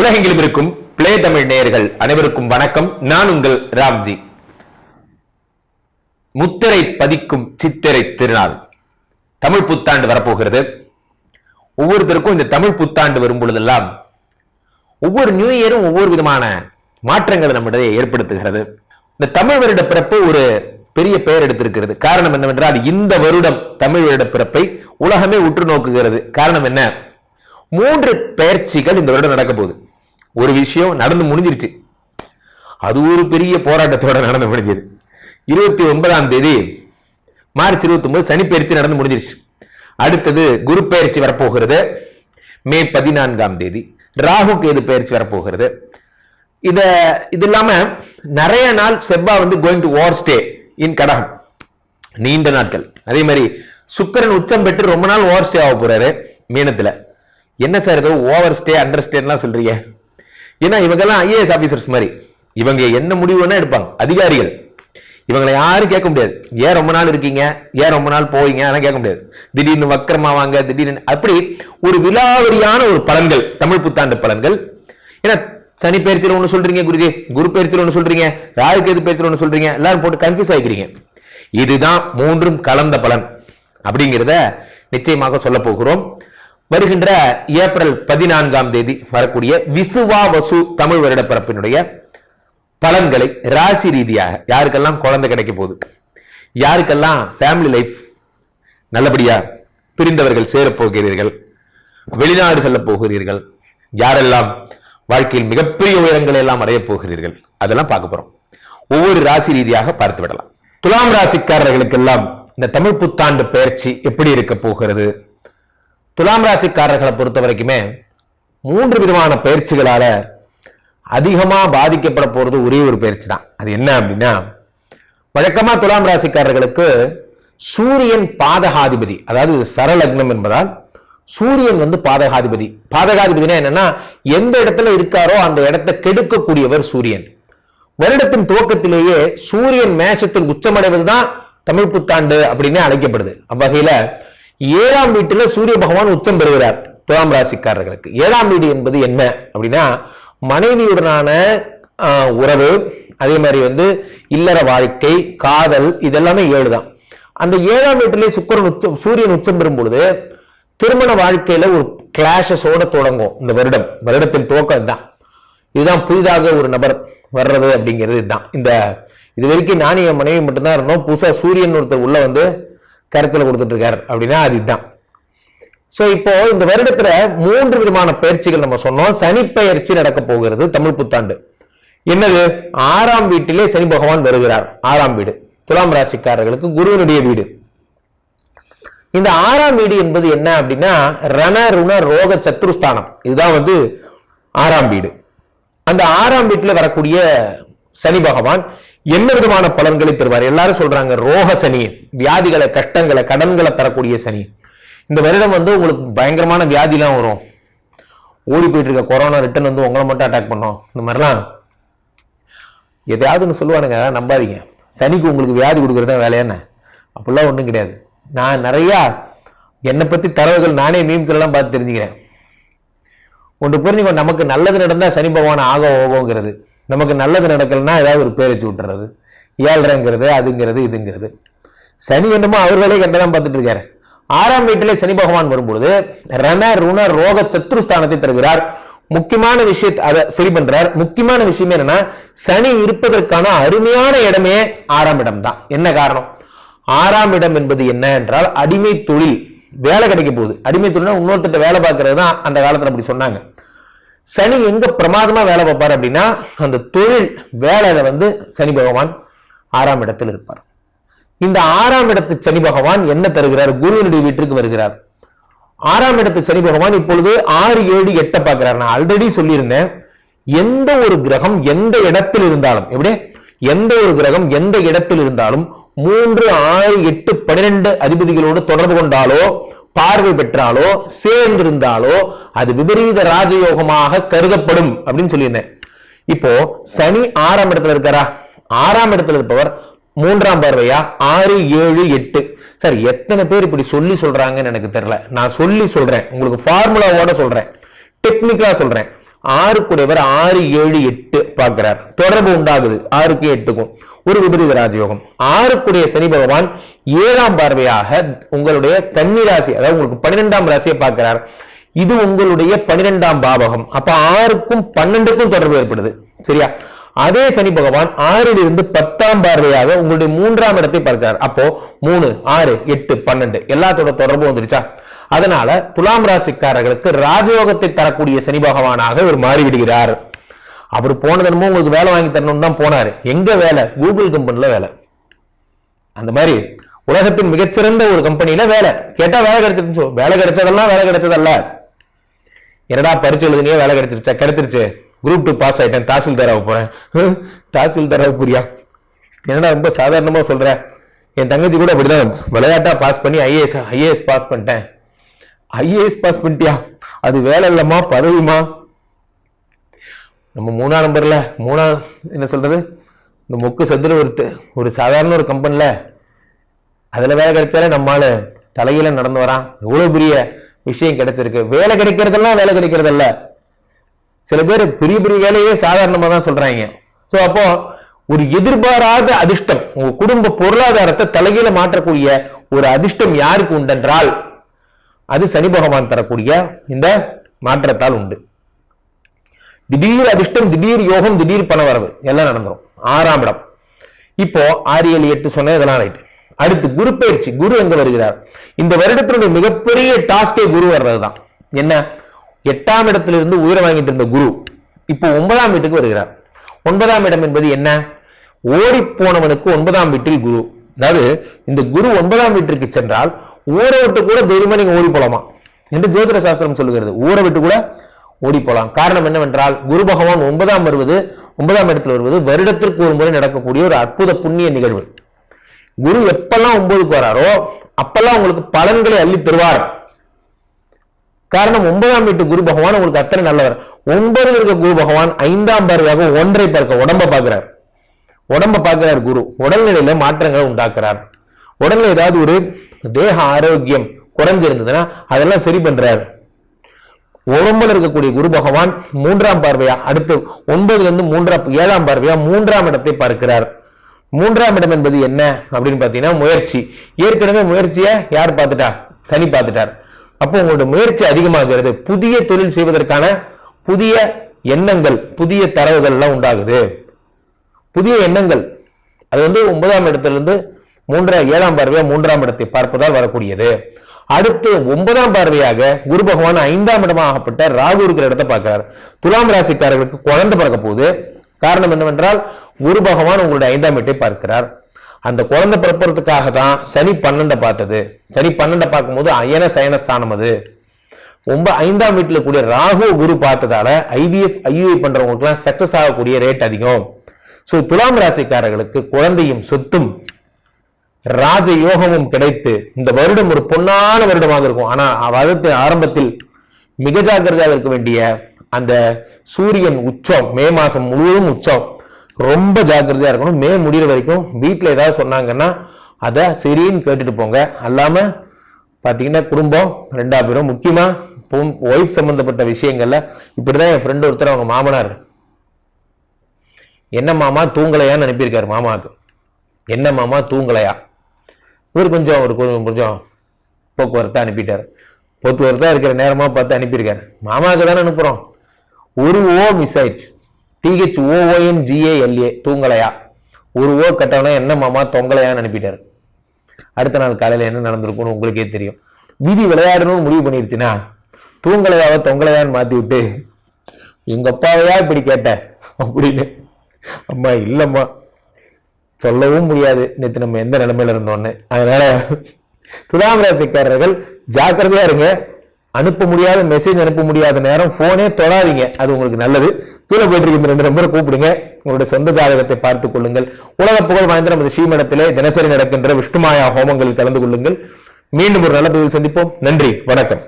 உலகெங்கிலும் இருக்கும் பிளே தமிழ் நேயர்கள் அனைவருக்கும் வணக்கம். நான் உங்கள் ராம்ஜி. முத்திரை பதிக்கும் சித்திரை திருநாள். தமிழ் புத்தாண்டு வரப்போகிறது. ஒவ்வொருத்தருக்கும் இந்த தமிழ் புத்தாண்டு வரும் பொழுதெல்லாம் ஒவ்வொரு நியூ இயரும் ஒவ்வொரு விதமான மாற்றங்களை நம்மிடையே ஏற்படுத்துகிறது. இந்த தமிழ் வருட பிறப்பு ஒரு பெரிய பெயர் எடுத்திருக்கிறது. காரணம் என்னவென்றால் இந்த வருடம் தமிழ் வருட பிறப்பை உலகமே உற்று நோக்குகிறது. காரணம் என்ன? மூன்று பெயர்ச்சிகள் இந்த வருடம் நடக்க போகுது. ஒரு விஷயம் நடந்து முடிஞ்சிருச்சு. அது ஒரு பெரிய போராட்டத்தோட நடந்து முடிஞ்சது. இருபத்தி ஒன்பதாம் தேதி மார்ச் இருபத்தி ஒன்பது சனி பயிற்சி நடந்து முடிஞ்சிருச்சு. அடுத்தது குரு பயிற்சி வரப்போகிறது. மே பதினான்காம் தேதி. ராகு கேது பயிற்சி வரப்போகிறது. இத இது இல்லாம நிறைய நாள் செவ்வாய் வந்து going to over stay in கடகம். நீண்ட நாட்கள். அதே மாதிரி சுக்கிரன் உச்சம் பெற்று ரொம்ப நாள் ஓவர் ஸ்டே ஆக போறாரு. மீனத்துல. என்ன சார் ஏதோ ஓவர் ஸ்டே அண்டர் ஸ்டேலாம் சொல்றீங்க. ஏன்னா இவங்கெல்லாம் ஐஏஎஸ் ஆபீசர்ஸ் மாதிரி. இவங்க என்ன முடிவு வேணா எடுப்பாங்க. அதிகாரிகள். இவங்களை யாரும் கேட்க முடியாது. ஏன் ரொம்ப நாள் இருக்கீங்க? ஏன் ரொம்ப நாள் போவீங்க? அதெல்லாம் கேட்க முடியாது. திடீர்னு வக்கரமாவாங்க திடீர்னு அப்படி ஒரு விலாவரியான ஒரு பலன்கள் தமிழ் புத்தாண்டு பலன்கள். ஏன்னா சனி பயிற்சியில் ஒன்று சொல்றீங்க குருஜி. குரு பயிற்சியில் ஒன்று சொல்றீங்க. ராகு கேது பயிற்சியில் ஒன்று சொல்றீங்க. எல்லாரும் போட்டு கன்ஃபியூஸ் ஆகிக்கிறீங்க இதுதான் மூன்றும் கலந்த பலன். அப்படிங்கிறத நிச்சயமாக சொல்ல போகிறோம். வருகின்ற ஏப்ரல் பதினான்காம் தேதி வரக்கூடிய விசுவா வசு தமிழ் வருடப்பிறப்பினுடைய பலன்களை ராசி ரீதியாக யாருக்கெல்லாம் குழந்தை கிடைக்க போகுது? யாருக்கெல்லாம் ஃபேமிலி லைஃப் நல்லபடியா பிரிந்தவர்கள் சேரப் போகிறீர்கள் வெளிநாடு செல்ல போகிறீர்கள்? யாரெல்லாம் வாழ்க்கையில் மிகப்பெரிய உயரங்களை எல்லாம் அடைய போகிறீர்கள்? அதெல்லாம் பார்க்க போறோம். ஒவ்வொரு ராசி ரீதியாக பார்த்து விடலாம். துலாம் ராசிக்காரர்களுக்கெல்லாம் இந்த தமிழ் புத்தாண்டு பயிற்சி எப்படி இருக்க போகிறது? துலாம் ராசிக்காரர்களை பொறுத்த வரைக்குமே மூன்று விதமான பயிற்சிகளால அதிகமா பாதிக்கப்பட போறது ஒரே ஒரு பயிற்சி தான். அது என்ன அப்படின்னா வழக்கமா துலாம் ராசிக்காரர்களுக்கு சூரியன் பாதகாதிபதி அதாவது சரலக்னம் என்பதால் சூரியன் வந்து பாதகாதிபதி. பாதகாதிபதினா என்னன்னா எந்த இடத்துல இருக்காரோ அந்த இடத்தை கெடுக்கக்கூடியவர் சூரியன். வருடத்தின் துவக்கத்திலேயே சூரியன் மேஷத்தில் உச்சமடைவதுதான் தமிழ் புத்தாண்டு அப்படின்னு அழைக்கப்படுது. அவ்வகையில ஏழாம் வீட்டில் சூரிய பகவான் உச்சம் பெறுகிறார் துலாம் ராசிக்காரர்களுக்கு. ஏழாம் வீடு என்பது என்ன அப்படின்னா மனைவியுடனான உறவு அதே மாதிரி வந்து இல்லற வாழ்க்கை காதல் இதெல்லாமே ஏழு தான் அந்த ஏழாம் வீட்டிலே சுக்கிரன் உச்சம் சூரியன் உச்சம் பெறும் பொழுது திருமண வாழ்க்கையில ஒரு கிளாஷஸோட தொடங்கும். இந்த வருடம் வருடத்தின் துவக்கம் இதுதான். இதுதான் புதிதாக ஒரு நபர் வர்றது அப்படிங்கிறது இதுதான். இந்த இது வரைக்கும் நானும் என் மனைவி மட்டும்தான் இருந்தோம். புதுசாக சூரியன் ஒருத்தர் உள்ள வந்து கரைச்சல கொடுத்துட்டு இருக்காரு அப்படின்னா அது இதுதான் சோ இப்போ இந்த வருடத்துல மூன்று விதமான பயிற்சிகள் நம்ம சொன்னோம். சனி பயிற்சி நடக்க போகிறது தமிழ் புத்தாண்டு. என்னது? ஆறாம் வீட்டிலே சனி பகவான் வருகிறார். ஆறாம் வீடு. துலாம் ராசிக்காரர்களுக்கு குருவனுடைய வீடு. இந்த ஆறாம் வீடு என்பது என்ன அப்படின்னா ரண ருண ரோக சத்ருஸ்தானம். இதுதான் வந்து ஆறாம் வீடு. அந்த ஆறாம் வீட்டுல வரக்கூடிய சனி பகவான் என்ன விதமான பலன்களை தருவார்? எல்லாரும் சொல்றாங்க ரோக சனி வியாதிகளை கஷ்டங்களை கடன்களை தரக்கூடிய சனி. இந்த வருடம் வந்து உங்களுக்கு பயங்கரமான வியாதிலாம் வரும். ஓடி போயிட்டு இருக்க கொரோனா ரிட்டன் வந்து உங்களை மட்டும் அட்டாக் பண்ணோம். இந்த மாதிரிலாம். எதையாவது ஒன்று சொல்லுவானுங்க நம்பாதீங்க. சனிக்கு உங்களுக்கு வியாதி கொடுக்குறது தான் அப்படிலாம் ஒன்றும் கிடையாது. நான் நிறையா என்னை பற்றி தரவுகள் நானே மீம்ஸ்லாம் பார்த்து தெரிஞ்சுக்கிறேன். ஒன்று புரிஞ்சுக்கோ நமக்கு நல்லது நடந்தால் சனி பகவான் ஆக ஓகோங்கிறது. நமக்கு நல்லது நடக்கலைன்னா ஏதாவது ஒரு பேர் வச்சு விட்டுறது. ஏழ்றங்கிறது அதுங்கிறது இதுங்கிறது. சனி என்னமோ அவர்களே கண்டதான் பார்த்துட்டு இருக்காரு. ஆறாம் வீட்டிலே சனி பகவான் வரும்பொழுது ரண ருண ரோக சத்ருஸ்தானத்தை தருகிறார். முக்கியமான விஷயத்தை அதை சரி பண்றார். முக்கியமான விஷயம் என்னன்னா சனி இருப்பதற்கான அருமையான இடமே ஆறாம் இடம் தான் என்ன காரணம்? ஆறாம் இடம் என்பது என்ன என்றால் அடிமை தொழில் வேலை கிடைக்க போகுது. அடிமை தொழில்னா இன்னொருத்தட்ட வேலை பார்க்கறது தான் அந்த காலத்துல அப்படி சொன்னாங்க. சனி எங்க பிரமாதமா வேலை பார்ப்பார் அப்படின்னா அந்த தொழில் வேலையில வந்து சனி பகவான் ஆறாம் இடத்தில் இருப்பார். இந்த ஆறாம் இடத்து சனி பகவான் என்ன தருகிறார்? குருவினுடைய வீட்டிற்கு வருகிறார். ஆறாம் இடத்து சனி பகவான் இப்பொழுது ஆறு ஏழு எட்டை பார்க்கிறார். நான் ஆல்ரெடி சொல்லியிருந்தேன் எந்த ஒரு கிரகம் எந்த இடத்தில் இருந்தாலும் எப்படி? எந்த ஒரு கிரகம் எந்த இடத்தில் இருந்தாலும் மூன்று ஆறு எட்டு பன்னிரெண்டு அதிபதிகளோடு தொடர்பு கொண்டாலோ பார்வை பெற்றாலோ சேர்ந்திருந்தாலோ அது விபரீத ராஜயோகமாக கருதப்படும் அப்படின்னு சொல்லியிருந்தேன். இப்போ சனி ஆறாம் இடத்துல இருக்காரா? ஆறாம் இடத்துல இருப்பவர் மூன்றாம் பார்வையா? ஆறு ஏழு எட்டு. சார் எத்தனை பேர் இப்படி சொல்லி சொல்றாங்கன்னு எனக்கு தெரியல. நான் சொல்லி சொல்றேன். உங்களுக்கு ஃபார்முலாவோட சொல்றேன். டெக்னிக்கலா சொல்றேன். ஆறுக்குடையவர் ஆறு ஏழு எட்டு பார்க்கிறார். தொடர்பு உண்டாகுது. ஆறுக்கு எட்டுக்கும். ஒரு விபரீத ராஜயோகம். ஆறுக்குடைய சனி பகவான் ஏழாம் பார்வையாக உங்களுடைய கன்னிராசி அதாவது உங்களுக்கு பன்னிரெண்டாம் ராசியை பார்க்கிறார். இது உங்களுடைய பன்னிரெண்டாம் பாவகம். அப்ப ஆறுக்கும் பன்னெண்டுக்கும் தொடர்பு ஏற்படுது. சரியா? அதே சனி பகவான் ஆறில் இருந்து பத்தாம் பார்வையாக உங்களுடைய மூன்றாம் இடத்தை பார்க்கிறார். அப்போ மூணு ஆறு எட்டு பன்னெண்டு எல்லாத்தோட தொடர்பும் வந்துருச்சா அதனால துலாம் ராசிக்காரர்களுக்கு ராஜயோகத்தை தரக்கூடிய சனி பகவானாக இவர் மாறிவிடுகிறார். அவர் போன தினமும் உங்களுக்கு வேலை வாங்கி தரணும்னு தான் போனாரு. எங்கே வேலை? கூகுள் கம்பெனியில் வேலை. அந்த மாதிரி உலகத்தின் மிகச்சிறந்த ஒரு கம்பெனியில் வேலை. கேட்டால் வேலை கிடைச்சிருச்சு வேலை கிடைச்சதெல்லாம் வேலை கிடைச்சதல்ல. என்னடா பரிச்சு எழுதுனியே வேலை கிடைச்சிருச்சா? கிடைச்சிருச்சு. குரூப் டூ பாஸ் ஆகிட்டேன் தாசில்தாராக போகிறேன் தாசில்தாராக புரியா? என்னடா ரொம்ப சாதாரணமாக சொல்கிறேன் என் தங்கச்சி கூட அப்படிதான் விளையாட்டாக பாஸ் பண்ணி ஐஏஎஸ் ஐஏஎஸ் பாஸ் பண்ணிட்டேன். ஐஏஎஸ் பாஸ் பண்ணிட்டியா? அது வேலை இல்லைம்மா பதவிமா நம்ம மூணா நம்பரில் மூணா என்ன சொல்கிறது இந்த மொக்கு சதுர ஒரு ஒரு சாதாரண ஒரு கம்பெனியில் அதில் வேலை கிடைச்சாலே நம்மால் தலையில நடந்து வரான். எவ்வளோ பெரிய விஷயம் கிடைச்சிருக்கு. வேலை கிடைக்கிறதெல்லாம் வேலை கிடைக்கிறதில்ல சில பேர் பெரிய பெரிய வேலையே சாதாரணமாக தான் சொல்கிறாங்க ஸோ அப்போ ஒரு எதிர்பாராத அதிர்ஷ்டம் உங்க குடும்ப பொருளாதாரத்தை தலையில மாற்றக்கூடிய ஒரு அதிர்ஷ்டம் யாருக்கு உண்டென்றால் அது சனி பகவான் தரக்கூடிய இந்த மாற்றத்தால் உண்டு. திடீர் அதிர்ஷ்டம் திடீர் யோகம் திடீர் பணவரவு. எல்லாம் நடந்துடும் ஆறாம் இடம். இப்போ ஆறு ஏழு எட்டு சொன்ன இதெல்லாம் ரைட்டு அடுத்து குரு பயிற்சி. குரு எங்க வருகிறார்? இந்த வருடத்தினுடைய மிகப்பெரிய டாஸ்கே குரு வர்றதுதான். என்ன? எட்டாம் இடத்திலிருந்து உயிரை வாங்கிட்டு இருந்த குரு இப்போ ஒன்பதாம் வீட்டுக்கு வருகிறார். ஒன்பதாம் இடம் என்பது என்ன? ஓடி போனவனுக்கு ஒன்பதாம் வீட்டில் குரு. அதாவது இந்த குரு ஒன்பதாம் வீட்டிற்கு சென்றால் ஊரை விட்டு கூட தைரியமா நீங்க ஓடி போலாமா? என்று ஜோதிட சாஸ்திரம் சொல்லுகிறது. ஊரை விட்டு கூட ஓடி போலாம் காரணம் என்னவென்றால் குரு பகவான் ஒன்பதாம் வருவது ஒன்பதாம் இடத்தில் வருவது வருடத்திற்கு ஒரு முறை நடக்கக்கூடிய ஒரு அற்புத புண்ணிய நிகழ்வு. குரு எப்பெல்லாம் ஒன்பதுக்கு வராரோ அப்பெல்லாம் உங்களுக்கு பலன்களை அள்ளி தருவார். காரணம் ஒன்பதாம் வீட்டு குரு பகவான் உங்களுக்கு அத்தனை நல்லவர். ஒன்பதில் இருக்க குரு பகவான் ஐந்தாம் பார்வையாக ஒன்றை பார்க்க உடம்ப பார்க்கிறார். உடம்ப பார்க்கிறார் குரு. உடல்நிலையில மாற்றங்களை உண்டாக்குறார். உடல்ல ஏதாவது ஒரு தேக ஆரோக்கியம் குறைஞ்சிருந்ததுன்னா அதெல்லாம் சரி பண்றாரு. உடம்புல இருக்கக்கூடிய குரு பகவான் மூன்றாம் பார்வையா அடுத்து ஒன்பதுல இருந்து மூன்றாம் ஏழாம் பார்வையா மூன்றாம் இடத்தை பார்க்கிறார். மூன்றாம் இடம் என்பது என்ன அப்படின்னு பாத்தீங்கன்னா முயற்சி. ஏற்கனவே முயற்சியை யார் பார்த்துட்டா? சனி பார்த்துட்டார். அப்போ உங்களோட முயற்சி அதிகமாகிறது. புதிய தொழில் செய்வதற்கான புதிய எண்ணங்கள் புதிய தரவுகள்லாம் உண்டாகுது. புதிய எண்ணங்கள். அது வந்து ஒன்பதாம் இடத்திலிருந்து மூன்றாம் ஏழாம் பார்வையா மூன்றாம் இடத்தை பார்ப்பதால் வரக்கூடியது. அடுத்து ஒன்பதாம் பார்வையாக குரு பகவான் ஐந்தாம் இடமாகப்பட்ட ராகு இருக்கிற இடத்தை பார்க்கிறார். துலாம் ராசிக்காரர்களுக்கு குழந்தை பிறக்க போகுது. காரணம் என்னவென்றால் குரு பகவான் உங்களுடைய ஐந்தாம் வீட்டை பார்க்கிறார். அந்த குழந்தை பிறப்புறதுக்காக தான் சனி பன்னெண்டை பார்த்தது. சனி பன்னெண்டை பார்க்கும்போது அயன சயனஸ்தானம் அது. ரொம்ப ஐந்தாம் வீட்டில் கூடிய ராகு குரு பார்த்ததால ஐவிஎஃப் ஐயூஐ பண்றவங்களுக்குலாம் சக்சஸ் ஆகக்கூடிய ரேட் அதிகம். ஸோ துலாம் ராசிக்காரர்களுக்கு குழந்தையும் சொத்தும் ராஜ யோகமும் கிடைத்து இந்த வருடம் ஒரு பொன்னான வருடமாக இருக்கும். ஆனா வருடத்து ஆரம்பத்தில் மிக ஜாக்கிரதையாக இருக்க வேண்டிய அந்த சூரியன் உச்சம் மே மாசம் முழுவதும் உச்சம் ரொம்ப ஜாக்கிரதையா இருக்கணும். மே முடிகிற வரைக்கும் வீட்டில் ஏதாவது சொன்னாங்கன்னா அதை சரின்னு கேட்டுட்டு போங்க. அல்லாம பார்த்தீங்கன்னா குடும்பம் ரெண்டா பேரும் முக்கியமா ஒய்ஃப் சம்பந்தப்பட்ட விஷயங்கள்ல இப்படிதான் என் ஃப்ரெண்டு ஒருத்தர் அவங்க மாமனார். என்ன மாமா தூங்கலையான்னு அனுப்பியிருக்காரு மாமாவுக்கு என்ன மாமா தூங்கலையா? இவர் கொஞ்சம் ஒரு கொஞ்சம் கொஞ்சம் போக்குவரத்தை அனுப்பிட்டார். போக்குவரத்தாக இருக்கிற நேரமாக பார்த்து அனுப்பியிருக்காரு. மாமாவுக்கு தானே அனுப்புகிறோம் ஒரு ஓ மிஸ் ஆயிடுச்சு. டிஹெச் ஓஓஎன் ஜிஏஎல்ஏ தூங்கலையா? ஒரு ஓ கட்டவனா என்ன மாமா தொங்கலையான்னு அனுப்பிட்டார். அடுத்த நாள் காலையில் என்ன நடந்திருக்கும்னு உங்களுக்கே தெரியும். விதி விளையாடணும்னு முடிவு பண்ணிருச்சுன்னா தூங்கலையாவை தொங்கலையான்னு மாற்றி விட்டு எங்கள் அப்பாவையா இப்படி கேட்ட? அப்படின்னு. அம்மா இல்லைம்மா சொல்லவும் முடியாது. நேற்று நம்ம எந்த நிலைமையில இருந்தோன்னு அதனால துலாம் ராசிக்காரர்கள் ஜாக்கிரதையா இருங்க. அனுப்ப முடியாத மெசேஜ் அனுப்ப முடியாத நேரம் போனே தொடாதீங்க. அது உங்களுக்கு நல்லது. கீழே போயிட்டு இருக்க இந்த ரெண்டு நம்பரை கூப்பிடுங்க. உங்களுடைய சொந்த ஜாதகத்தை பார்த்துக் கொள்ளுங்கள். உலக புகழ் வாய்ந்த நமது ஸ்ரீமடத்திலே தினசரி நடக்கின்ற விஷ்ணுமாயா ஹோமங்களில் கலந்து கொள்ளுங்கள். மீண்டும் ஒரு நல்ல பதிவில் சந்திப்போம். நன்றி. வணக்கம்.